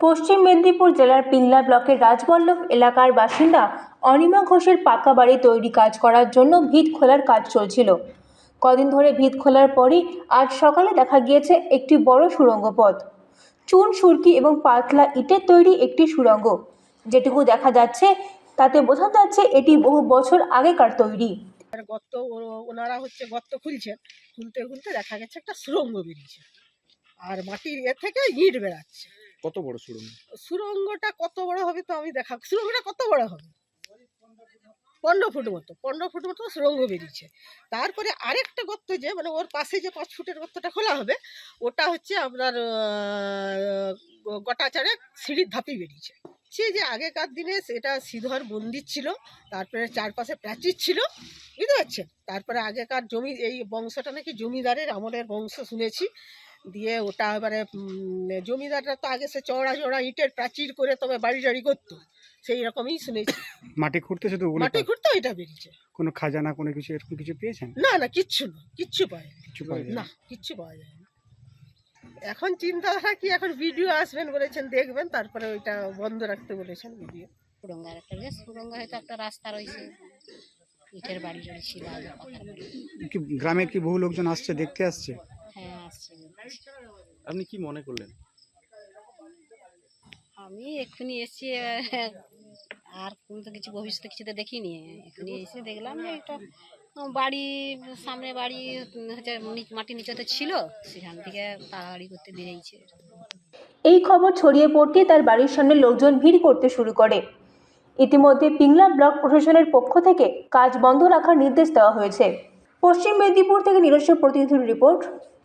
পশ্চিম মেদিনীপুর জেলার পিল্লা ব্লকের রাজবল্লভ এলাকার বাসিন্দা অনিমা ঘোষের পাকা বাড়ি তৈরি কাজ করার জন্য ভিত খোলার কাজ চলছিল। কদিন ধরে ভিত খোলার পরই আজ সকালে দেখা গিয়েছে একটি বড় সুড়ঙ্গ পথ। চুন, সুরকি এবং পাতলা ইটের তৈরি একটি সুড়ঙ্গ যেটুকু দেখা যাচ্ছে, তাতে বোঝা যাচ্ছে এটি বহু বছর আগেকার তৈরি। গর্ত ওনারা হচ্ছে গর্ত খুলছেন। খুলতে খুলতে দেখা গেছে একটা সুরঙ্গ বেরিয়েছে। আর মাটির এ থেকে ইট বেরাচ্ছে। কত বড় সুড়ঙ্গ? সুরঙ্গটা কত বড় হবে তো আমি দেখা সুরঙ্গটা কত বড় হবে? পনেরো ফুট মতো পনেরো ফুট মতো সুরঙ্গ বেরিয়েছে। তারপরে আরেকটা গর্ত যে মানে ওর পাশে যে পাঁচ ফুটের গর্তটা খোলা হবে ওটা হচ্ছে আপনার আহ, গোটা চারে সিঁড়ির ধাপি বেরিয়েছে। সে যে আগেকার দিনে সেটা সিধর মন্দির ছিল তারপরে চারপাশে প্রাচীর ছিল বুঝতে পারছেন? তারপরে আগেকার জমি এই বংশটা নাকি জমিদারের আমলের বংশ শুনেছি। দিয়ে ওটা এবারে জমিদাররা তো আগে সে চওড়া চওড়া ইটের প্রাচীর করে তবে বাড়ি টাড়ি করতো। সেই রকমই শুনেছি। মাটি খুঁড়তে শুধু মাটি খুঁড়তে ওইটা বেরিয়েছে। কোনো খাজানা কোনো কিছু এরকম কিছু পেয়েছেন? না না কিচ্ছু না কিচ্ছু পায় কিছু পাওয়া যায় না কিচ্ছু পাওয়া যায় না এখন চিন্তাধারা কি এখন ভিডিও আসবেন বলেছেন দেখবেন তারপরে ওইটা বন্ধ রাখতে বলেছেন ভিডিও সুরঙ্গ আর একটা বেশ সুরঙ্গ হয়তো একটা রাস্তা রয়েছে। ইটের বাড়ি পাকার বাড়ি কি গ্রামে কি বহু লোকজন আসছে দেখতে আসছে? আপনি কি মনে করলেন? আমি এক্ষুনি এসেছি আর কোনো তো কিছু ভবিষ্যতে কিছুতে দেখিনি। এক্ষুনি এসে দেখলাম যে একটা বাড়ি সামনে বাড়ি হচ্ছে মাটির নিচেতে ছিল সেখান থেকে তাড়াতাড়ি করতে বেরিয়েছে। এই খবর ছড়িয়ে পড়তেই তার বাড়ির সামনে লোকজন ভিড় করতে শুরু করে। ইতিমধ্যে পিংলা ব্লক প্রশাসনের পক্ষ থেকে কাজ বন্ধ রাখার নির্দেশ দেওয়া হয়েছে। পশ্চিম মেদিনীপুর থেকে নিজস্ব প্রতিনিধির রিপোর্ট